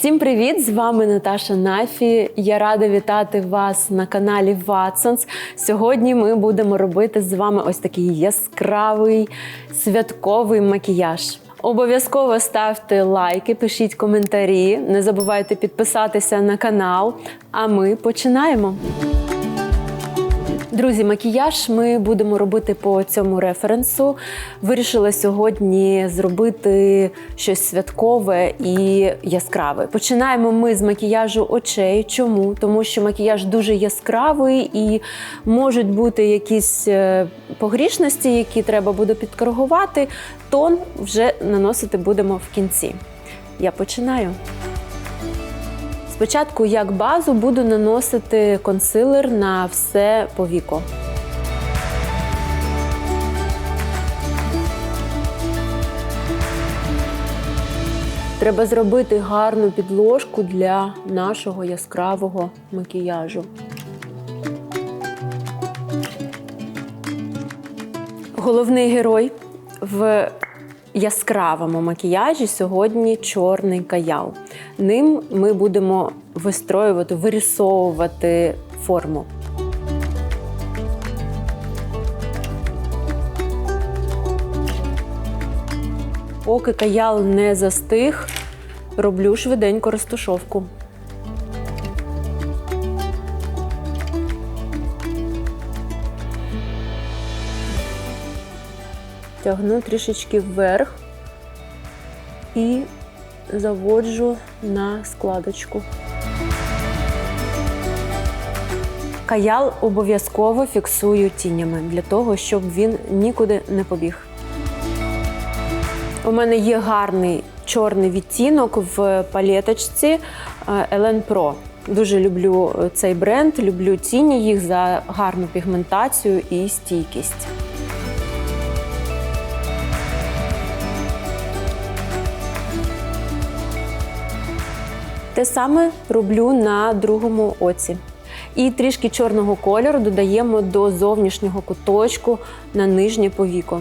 Всім привіт! З вами Наташа Нафі. Я рада вітати вас на каналі Watsons. Сьогодні ми будемо робити з вами ось такий яскравий святковий макіяж. Обов'язково ставте лайки, пишіть коментарі. Не забувайте підписатися на канал. А ми починаємо. Друзі, макіяж ми будемо робити по цьому референсу. Вирішила сьогодні зробити щось святкове і яскраве. Починаємо ми з макіяжу очей. Чому? Тому що макіяж дуже яскравий і можуть бути якісь е, погрішності, які треба буде підкоригувати. Тон вже наносити будемо в кінці. Я починаю. Спочатку, як базу, буду наносити консилер на все повіко. Треба зробити гарну підложку для нашого яскравого макіяжу. Головний герой в яскравому макіяжі сьогодні чорний каял. Ним ми будемо вистроювати, вирісовувати форму. Поки каял не застиг, роблю швиденько розтушовку. Тягну трішечки вверх і заводжу на складочку. Каял обов'язково фіксую тінями для того, щоб він нікуди не побіг. У мене є гарний чорний відтінок в палеточці е, Elen Pro. Дуже люблю цей бренд, люблю тіні їх за гарну пігментацію і стійкість. Те саме роблю на другому оці. І трішки чорного кольору додаємо до зовнішнього куточку на нижнє повіко.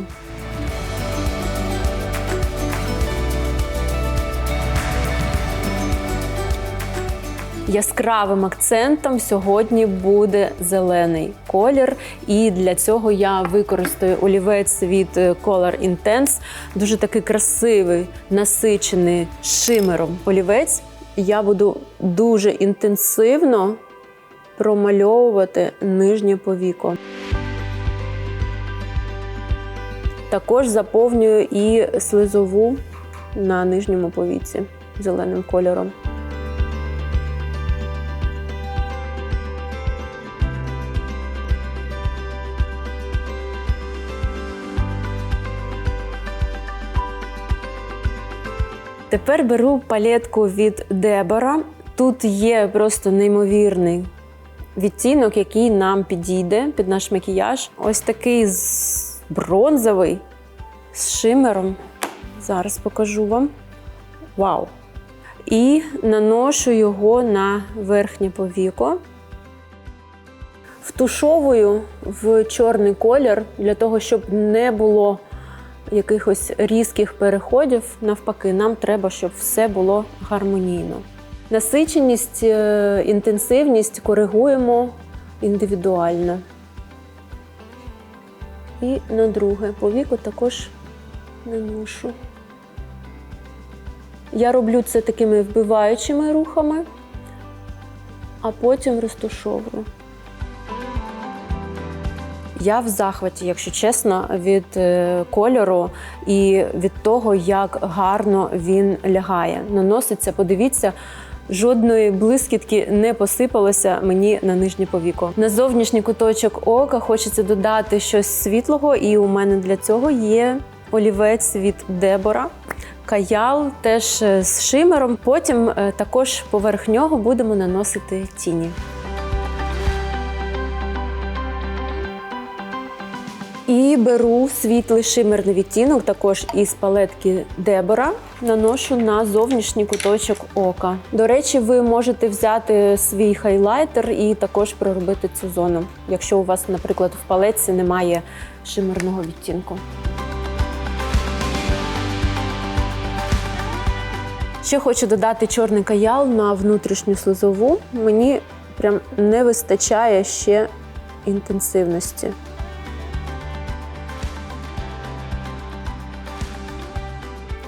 Яскравим акцентом сьогодні буде зелений колір, і для цього я використаю олівець від Color Intense. Дуже такий красивий, насичений шимером олівець. Я буду дуже інтенсивно промальовувати нижнє повіко. Також заповнюю і слизову на нижньому повіці зеленим кольором. Тепер беру палетку від Дебора. Тут є просто неймовірний відтінок, який нам підійде під наш макіяж. Ось такий бронзовий з шимером. Зараз покажу вам. Вау! І наношу його на верхнє повіко. Втушовую в чорний колір для того, щоб не було якихось різких переходів. Навпаки, нам треба, щоб все було гармонійно. Насиченість, е, інтенсивність коригуємо індивідуально. І на друге повіку також наношу. Я роблю це такими вбиваючими рухами, а потім розтушовую. Я в захваті, якщо чесно, від е, кольору і від того, як гарно він лягає. Наноситься, подивіться, жодної блискітки не посипалося мені на нижнє повіко. На зовнішній куточок ока хочеться додати щось світлого, і у мене для цього є олівець від Дебора. Каял теж е, з шимером. Потім е, також поверх нього будемо наносити тіні. І беру світлий шимерний відтінок, також із палетки Дебора, наношу на зовнішній куточок ока. До речі, ви можете взяти свій хайлайтер і також проробити цю зону, якщо у вас, наприклад, в палетці немає шимерного відтінку. Ще хочу додати чорний каял на внутрішню слизову. Мені прям не вистачає ще інтенсивності.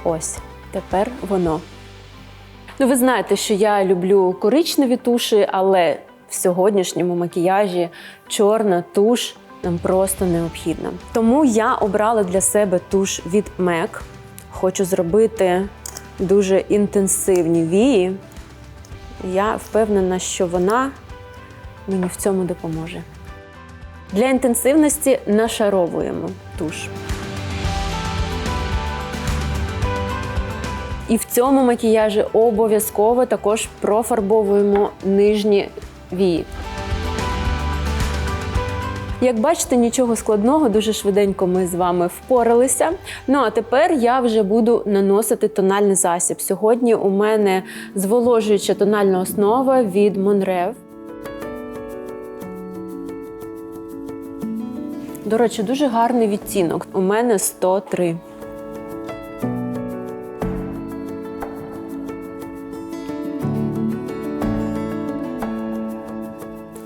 Ось, тепер воно. Ну, ви знаєте, що я люблю коричневі туші, але в сьогоднішньому макіяжі чорна туш нам просто необхідна. Тому я обрала для себе туш від MAC. Хочу зробити дуже інтенсивні вії. Я впевнена, що вона мені в цьому допоможе. Для інтенсивності нашаровуємо туш. І в цьому макіяжі обов'язково також профарбовуємо нижні вії. Як бачите, нічого складного, дуже швиденько ми з вами впоралися. Ну а тепер я вже буду наносити тональний засіб. Сьогодні у мене зволожуюча тональна основа від Monrev. До речі, дуже гарний відтінок. У мене 103.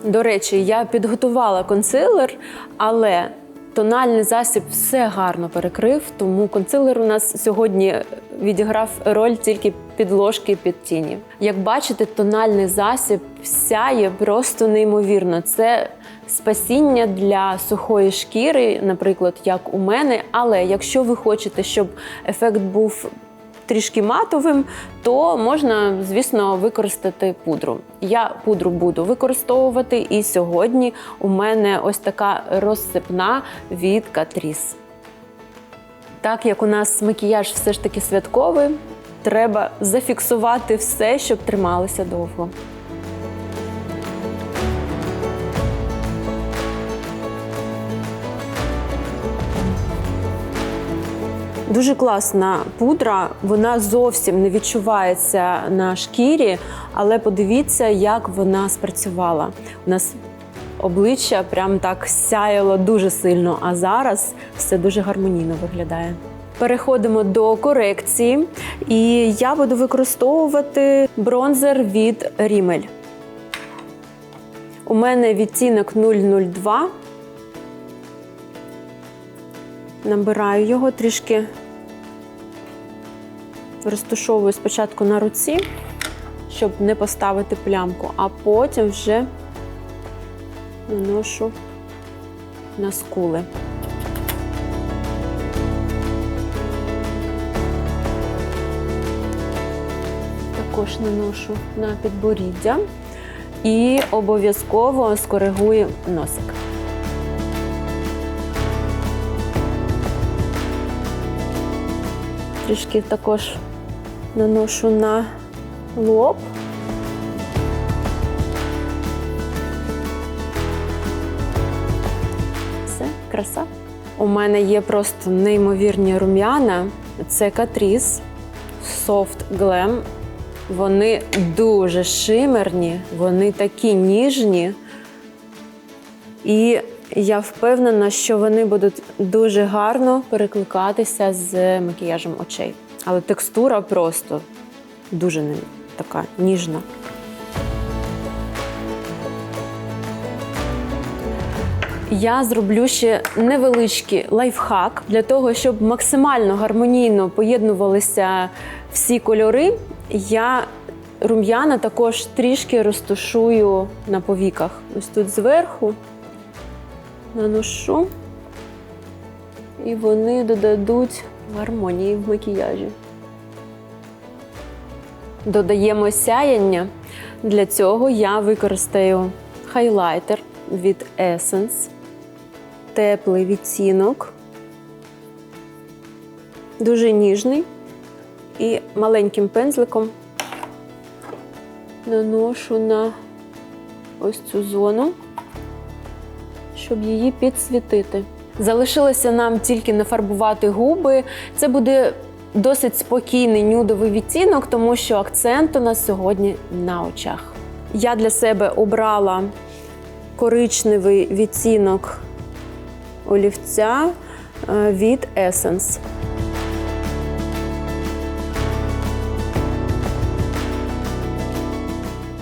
До речі, я підготувала консилер, але тональний засіб все гарно перекрив, тому консилер у нас сьогодні відіграв роль тільки підложки під тіні. Як бачите, тональний засіб сяє просто неймовірно. Це спасіння для сухої шкіри, наприклад, як у мене. Але якщо ви хочете, щоб ефект був трішки матовим, то можна, звісно, використати пудру. Я пудру буду використовувати, і сьогодні у мене ось така розсипна від Catrice. Так як у нас макіяж все ж таки святковий, треба зафіксувати все, щоб трималося довго. Дуже класна пудра, вона зовсім не відчувається на шкірі, але подивіться, як вона спрацювала. У нас обличчя прям так сяяло дуже сильно, а зараз все дуже гармонійно виглядає. Переходимо до корекції, і я буду використовувати бронзер від Rimmel. У мене відтінок 002. Набираю його трішки розташовую спочатку на руці, щоб не поставити плямку, а потім вже наношу на скули. Також наношу на підборіддя і обов'язково скоригую носик. Трішки також наношу на лоб. Все, краса. У мене є просто неймовірні рум'яна. Це Catrice Soft Glam. Вони дуже шимерні, вони такі ніжні. І я впевнена, що вони будуть дуже гарно перекликатися з макіяжем очей. Але текстура просто дуже така ніжна. Я зроблю ще невеличкий лайфхак для того, щоб максимально гармонійно поєднувалися всі кольори. Я рум'яна також трішки розташую на повіках. Ось тут зверху наношу, і вони додадуть гармонії в макіяжі. Додаємо сяяння. Для цього я використаю хайлайтер від Essence, теплий відтінок, дуже ніжний і маленьким пензликом наношу на ось цю зону, щоб її підсвітити. Залишилося нам тільки нафарбувати губи. Це буде досить спокійний нюдовий відтінок, тому що акцент у нас сьогодні на очах. Я для себе обрала коричневий відтінок олівця е, від Essence.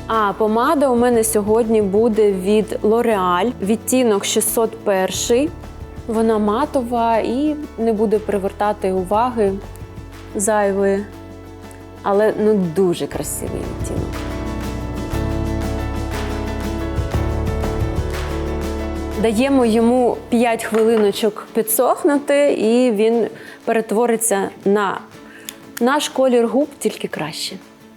А помада у мене сьогодні буде від L'Oreal, відтінок 601. Вона матова і не буде привертати уваги зайвої, але ну дуже красивий відтінок. Даємо йому 5 хвилиночок підсохнути, і він перетвориться на наш колір губ тільки краще.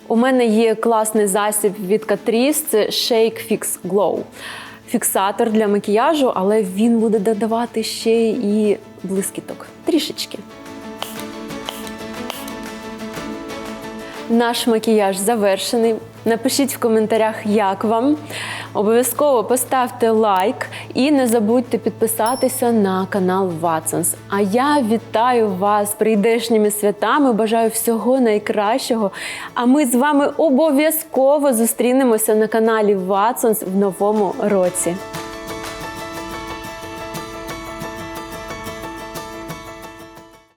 У мене є класний засіб від Catrice, це Shake Fix Glow. Фіксатор для макіяжу, але він буде додавати ще і блискіток. Трішечки. Наш макіяж завершений. Напишіть в коментарях, як вам. Обов'язково поставте лайк і не забудьте підписатися на канал Watsons. А я вітаю вас прийдешніми святами. Бажаю всього найкращого. А ми з вами обов'язково зустрінемося на каналі Watsons в новому році.